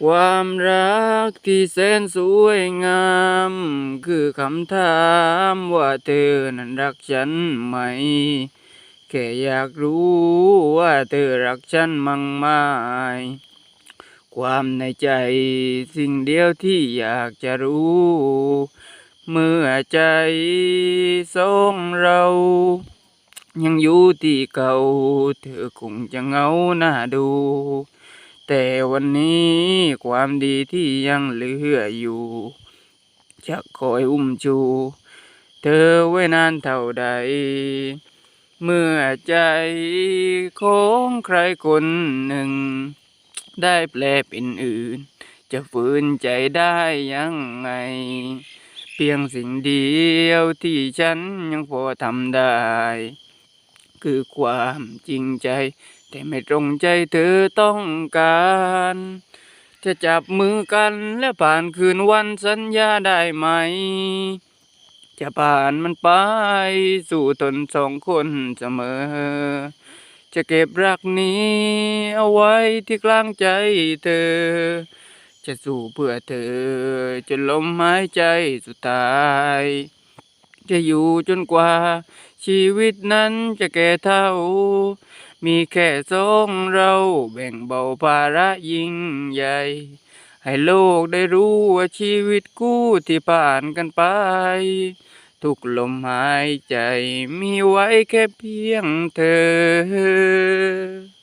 ความรักที่แสนสวยงาม คือคำถามว่าเธอนั้นรักฉันไหม แค่อยากรู้ว่าเธอรักฉันมั่งไหมความในใจสิ่งเดียวที่อยากจะรู้ เมื่อใจสองเรา ยังอยู่ที่เก่า เธอคงจะเหงาหน้าดู แต่วันนี้ความดีที่ยังเหลืออยู่ จะคอยอุ้มชู เธอไว้นานเท่าใด เมื่อใจของใครคนหนึ่ง ได้แปลเป็นอื่น จะฝืนใจได้ยังไง เพียงสิ่งเดียวที่ฉันยังพอทำได้ คือความจริงใจ แต่ไม่ตรงใจเธอต้องการ จะจับมือกันและผ่านคืนวันสัญญาได้ไหม จะผ่านมันไป สู่ตนสองคนเสมอ จะเก็บรักนี้ เอาไว้ที่กลางใจเธอ จะสู้เพื่อเธอจนลมหายใจสุดท้าย จะอยู่จนกว่า ชีวิตนั้นจะแก่เท่า มีแค่สองเราแบ่งเบาภาระยิ่งใหญ่ ให้โลกได้รู้ว่าชีวิตกู้ที่ผ่านกันไป ทุกลมหายใจมีไว้แค่เพียงเธอ